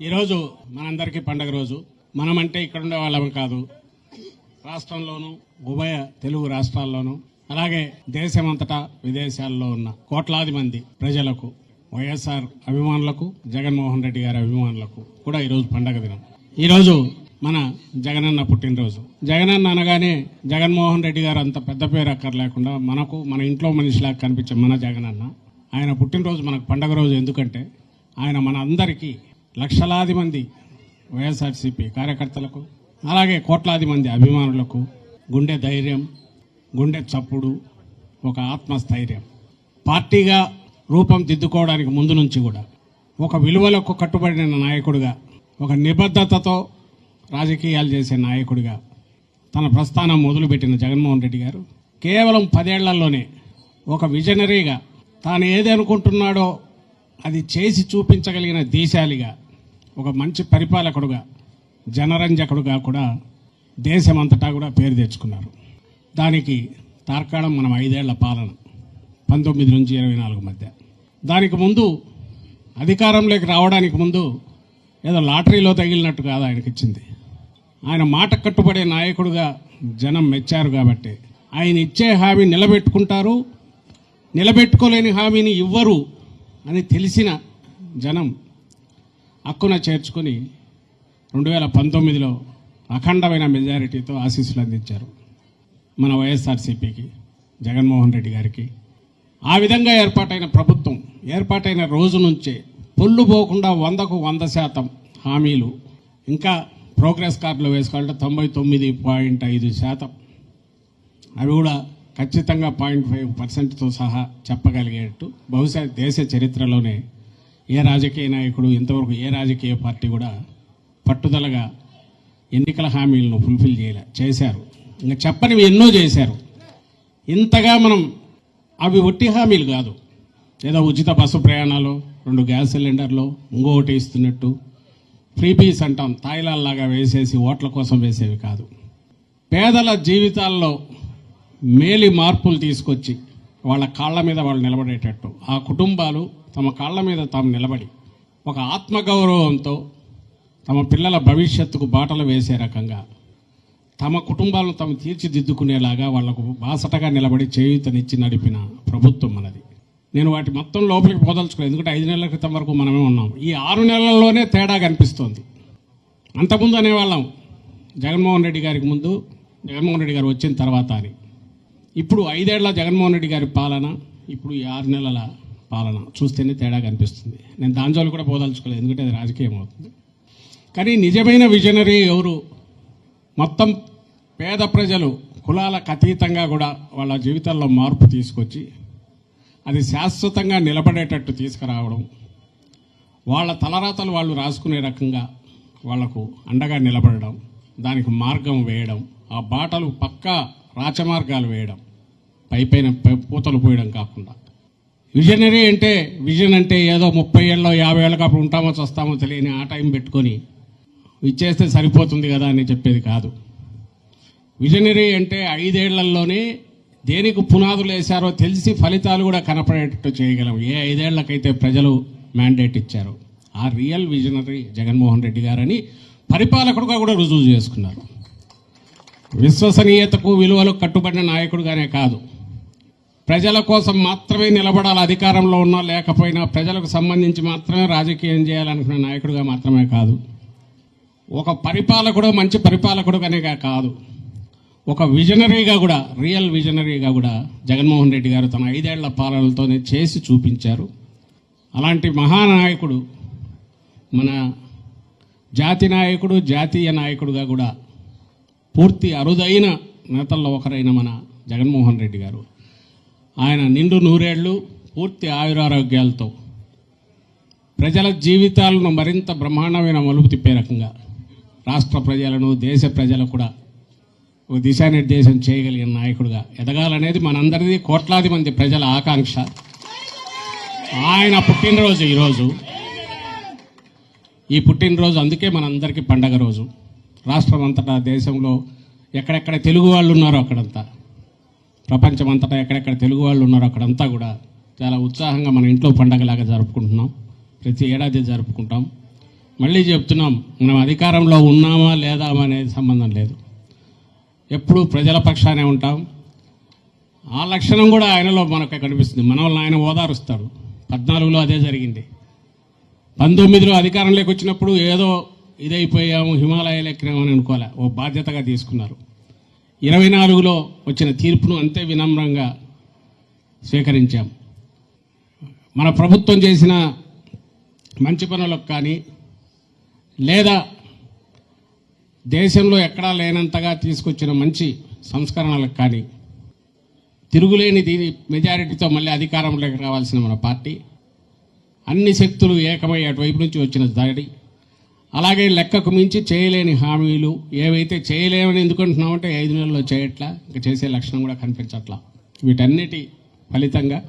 ఈరోజు మనందరికీ పండగ రోజు. మనమంటే ఇక్కడ ఉండే వాళ్ళం కాదు. రాష్ట్రంలోనూ ఉభయ తెలుగు రాష్ట్రాల్లోనూ అలాగే దేశమంతటా విదేశాల్లో ఉన్న కోట్లాది మంది ప్రజలకు వైఎస్ఆర్ అభిమానులకు జగన్మోహన్ రెడ్డి గారి అభిమానులకు కూడా ఈరోజు పండగ దినం. ఈరోజు మన జగనన్న పుట్టినరోజు. జగనన్న అనగానే జగన్మోహన్ రెడ్డి గారు అంత పెద్ద పేరు అక్కర్లేకుండా మనకు మన ఇంట్లో మనిషిలాగా కనిపించే మన జగనన్న. ఆయన పుట్టినరోజు మనకు పండగ రోజు ఎందుకంటే ఆయన మన అందరికీ లక్షలాది మంది వైఎస్ఆర్సీపీ కార్యకర్తలకు అలాగే కోట్లాది మంది అభిమానులకు గుండె ధైర్యం గుండె చప్పుడు ఒక ఆత్మస్థైర్యం. పార్టీగా రూపం దిద్దుకోవడానికి ముందు నుంచి కూడా ఒక విలువలకు కట్టుబడిన నాయకుడిగా ఒక నిబద్ధతతో రాజకీయాలు చేసే నాయకుడిగా తన ప్రస్థానం మొదలుపెట్టిన జగన్మోహన్ రెడ్డి గారు కేవలం పదేళ్ళలోనే ఒక విజనరీగా తాను ఏది అనుకుంటున్నాడో అది చేసి చూపించగలిగిన దేశాలిగా ఒక మంచి పరిపాలకుడుగా జనరంజకుడుగా కూడా దేశమంతటా కూడా పేరు తెచ్చుకున్నారు. దానికి తార్కాణం మనం ఐదేళ్ళ పాలన పంతొమ్మిది నుంచి ఇరవై నాలుగు మధ్య. దానికి ముందు అధికారంలోకి రావడానికి ముందు ఏదో లాటరీలో తగిలినట్టు కాదు ఆయనకి ఇచ్చింది ఆయన మాట కట్టుబడే నాయకుడుగా జనం మెచ్చారు కాబట్టి ఆయన ఇచ్చే హామీ నిలబెట్టుకుంటారు నిలబెట్టుకోలేని హామీని ఇవ్వరు అని తెలిసిన జనం హక్కున చేర్చుకుని రెండు వేల పంతొమ్మిదిలో అఖండమైన మెజారిటీతో ఆశీస్సులు అందించారు మన వైఎస్ఆర్సీపీకి జగన్మోహన్ రెడ్డి గారికి. ఆ విధంగా ఏర్పాటైన ప్రభుత్వం ఏర్పాటైన రోజు నుంచే పొల్లు పోకుండా వందకు వంద శాతం హామీలు ఇంకా ప్రోగ్రెస్ కార్డులో వేసుకోవాలంటే తొంభై తొమ్మిది పాయింట్ ఐదు శాతం. అవి కూడా ఖచ్చితంగా పాయింట్ ఫైవ్ పర్సెంట్తో సహా చెప్పగలిగేట్టు. బహుశా దేశ చరిత్రలోనే ఏ రాజకీయ నాయకుడు ఇంతవరకు ఏ రాజకీయ పార్టీ కూడా పట్టుదలగా ఎన్నికల హామీలను ఫుల్ఫిల్ చేయలే చేశారు. ఇంకా చెప్పనివి ఎన్నో చేశారు. ఇంతగా మనం అవి ఒట్టి హామీలు కాదు. ఏదో ఉచిత బస్సు ప్రయాణాలు రెండు గ్యాస్ సిలిండర్లు ఇంకొకటి ఇస్తున్నట్టు ఫ్రీ పీస్ అంటాం తాయిలాల్లాగా వేసేసి ఓట్ల కోసం వేసేవి కాదు. పేదల జీవితాల్లో మేలి మార్పులు తీసుకొచ్చి వాళ్ళ కాళ్ళ మీద వాళ్ళు నిలబడేటట్టు ఆ కుటుంబాలు తమ కాళ్ళ మీద తాము నిలబడి ఒక ఆత్మగౌరవంతో తమ పిల్లల భవిష్యత్తుకు బాటలు వేసే రకంగా తమ కుటుంబాలను తాము తీర్చిదిద్దుకునేలాగా వాళ్ళకు బాసటగా నిలబడి చేయూతనిచ్చి నడిపిన ప్రభుత్వం మనది. నేను వాటి మొత్తం లోపలికి పోదలుచుకోలేదు. ఎందుకంటే ఐదు నెలల క్రితం వరకు మనమే ఉన్నాం. ఈ ఆరు నెలల్లోనే తేడా కనిపిస్తోంది. అంతకుముందు అనేవాళ్ళం జగన్మోహన్ రెడ్డి గారికి ముందు జగన్మోహన్ రెడ్డి గారు వచ్చిన తర్వాత అని. ఇప్పుడు ఐదేళ్ళ జగన్మోహన్ రెడ్డి గారి పాలన ఇప్పుడు ఈ ఆరు నెలల పాలన. చూస్తేనే తేడా కనిపిస్తుంది. నేను దాని జోలు కూడా పోదలుచుకోలేదు. ఎందుకంటే అది రాజకీయం అవుతుంది. కానీ నిజమైన విజనరీ ఎవరు? మొత్తం పేద ప్రజలు కులాలకు అతీతంగా కూడా వాళ్ళ జీవితాల్లో మార్పు తీసుకొచ్చి అది శాశ్వతంగా నిలబడేటట్టు తీసుకురావడం వాళ్ళ తలరాతలు వాళ్ళు రాసుకునే రకంగా వాళ్ళకు అండగా నిలబడడం దానికి మార్గం వేయడం ఆ బాటలు పక్కా రాచమార్గాలు వేయడం పైపైన పూతలు పోయడం కాకుండా. విజనరీ అంటే విజన్ అంటే ఏదో ముప్పై ఏళ్ళలో యాభై ఏళ్ళకి అప్పుడు ఉంటామో చస్తామో తెలియని ఆ టైం పెట్టుకొని ఇచ్చేస్తే సరిపోతుంది కదా అని చెప్పేది కాదు. విజనరీ అంటే ఐదేళ్ళలోనే దేనికి పునాదులు వేశారో తెలిసి ఫలితాలు కూడా కనపడేటట్టు చేయగలం. ఏ ఐదేళ్ళకైతే ప్రజలు మ్యాండేట్ ఇచ్చారో ఆ రియల్ విజనరీ జగన్మోహన్ రెడ్డి గారని పరిపాలకుడుగా కూడా రుజువు చేసుకున్నారు. విశ్వసనీయతకు విలువలకు కట్టుబడిన నాయకుడుగానే కాదు. ప్రజల కోసం మాత్రమే నిలబడాలి అధికారంలో ఉన్నా లేకపోయినా ప్రజలకు సంబంధించి మాత్రమే రాజకీయం చేయాలనుకునే నాయకుడిగా మాత్రమే కాదు. ఒక పరిపాలకుడు మంచి పరిపాలకుడుగానే కాదు. ఒక విజనరీగా కూడా రియల్ విజనరీగా కూడా జగన్మోహన్ రెడ్డి గారు తన ఐదేళ్ళ పాలనలతోనే చేసి చూపించారు. అలాంటి మహానాయకుడు మన జాతి నాయకుడు జాతీయ నాయకుడుగా కూడా పూర్తి అరుదైన నేతల్లో ఒకరైన మన జగన్మోహన్ రెడ్డి గారు. ఆయన నిండు నూరేళ్ళు పూర్తి ఆయురారోగ్యాలతో ప్రజల జీవితాలను మరింత బ్రహ్మాండమైన మలుపు తిప్పే రకంగా రాష్ట్ర ప్రజలను దేశ ప్రజలు కూడా ఒక దిశానిర్దేశం చేయగలిగిన నాయకుడిగా ఎదగాలనేది మనందరిది కోట్లాది మంది ప్రజల ఆకాంక్ష. ఆయన పుట్టినరోజు ఈరోజు. ఈ పుట్టినరోజు అందుకే మనందరికీ పండగ రోజు. రాష్ట్రం అంతటా దేశంలో ఎక్కడెక్కడ తెలుగు వాళ్ళు ఉన్నారో అక్కడంతా. ప్రపంచం అంతటా ఎక్కడెక్కడ తెలుగు వాళ్ళు ఉన్నారో అక్కడంతా కూడా చాలా ఉత్సాహంగా మన ఇంట్లో పండగలాగా జరుపుకుంటున్నాం. ప్రతి ఏడాది జరుపుకుంటాం. మళ్ళీ చెప్తున్నాం మనం అధికారంలో ఉన్నామా లేదా అనేది సంబంధం లేదు. ఎప్పుడూ ప్రజల పక్షానే ఉంటాం. ఆ లక్షణం కూడా ఆయనలో మనకు కనిపిస్తుంది. మన ఆయన ఓదారుస్తాడు పద్నాలుగులో అదే జరిగింది. పంతొమ్మిదిలో అధికారంలోకి వచ్చినప్పుడు ఏదో ఇదైపోయాము హిమాలయాలు ఎక్కినామని అనుకోలే. ఓ బాధ్యతగా తీసుకున్నారు. ఇరవై నాలుగులో వచ్చిన తీర్పును అంతే వినమ్రంగా స్వీకరించాం. మన ప్రభుత్వం చేసిన మంచి పనులకు కానీ లేదా దేశంలో ఎక్కడా లేనంతగా తీసుకొచ్చిన మంచి సంస్కరణలకు కానీ తిరుగులేని దీని మెజారిటీతో మళ్ళీ అధికారంలోకి రావాల్సిన మన పార్టీ అన్ని శక్తులు ఏకమై అటువైపు నుంచి వచ్చిన దాడి అలాగే లెక్కకు మించి చేయలేని హామీలు ఏవైతే చేయలేమని ఎందుకుంటున్నామంటే ఐదు నెలల్లో చేయట్లా ఇంకా చేసే లక్షణం కూడా కనిపించట్లా. వీటన్నిటి ఫలితంగా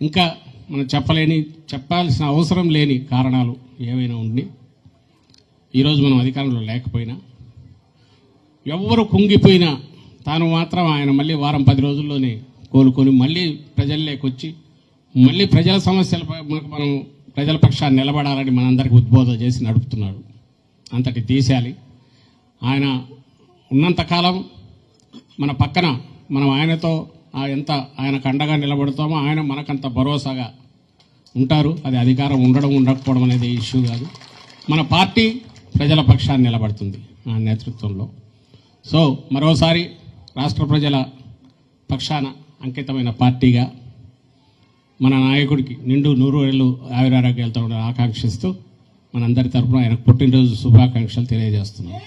ఇంకా మనం చెప్పలేని చెప్పాల్సిన అవసరం లేని కారణాలు ఏవైనా ఉండి ఈరోజు మనం అధికారంలో లేకపోయినా ఎవ్వరు కుంగిపోయినా తాను మాత్రం ఆయన మళ్ళీ వారం పది రోజుల్లోనే కోలుకొని మళ్ళీ ప్రజల్లోకి వచ్చి మళ్ళీ ప్రజల సమస్యలపై మనకు మనం ప్రజల పక్షాన్ని నిలబడాలని మనందరికీ ఉద్బోధన చేసి నడుపుతున్నాడు. అంతటి తీసేయాలి ఆయన ఉన్నంతకాలం మన పక్కన మనం ఆయనతో ఎంత ఆయనకు అండగా నిలబడతామో ఆయన మనకంత భరోసాగా ఉంటారు. అది అధికారం ఉండడం ఉండకపోవడం అనేది ఇష్యూ కాదు. మన పార్టీ ప్రజల పక్షాన్ని నిలబడుతుంది ఆ నేతృత్వంలో. సో మరోసారి రాష్ట్ర ప్రజల పక్షాన అంకితమైన పార్టీగా మన నాయకుడికి నిండు నూరు ఏళ్ళు ఆయురారోగ్యాలతో ఉండాలని ఆకాంక్షిస్తూ మనందరి తరఫున ఆయనకు పుట్టినరోజు శుభాకాంక్షలు తెలియజేస్తున్నాం.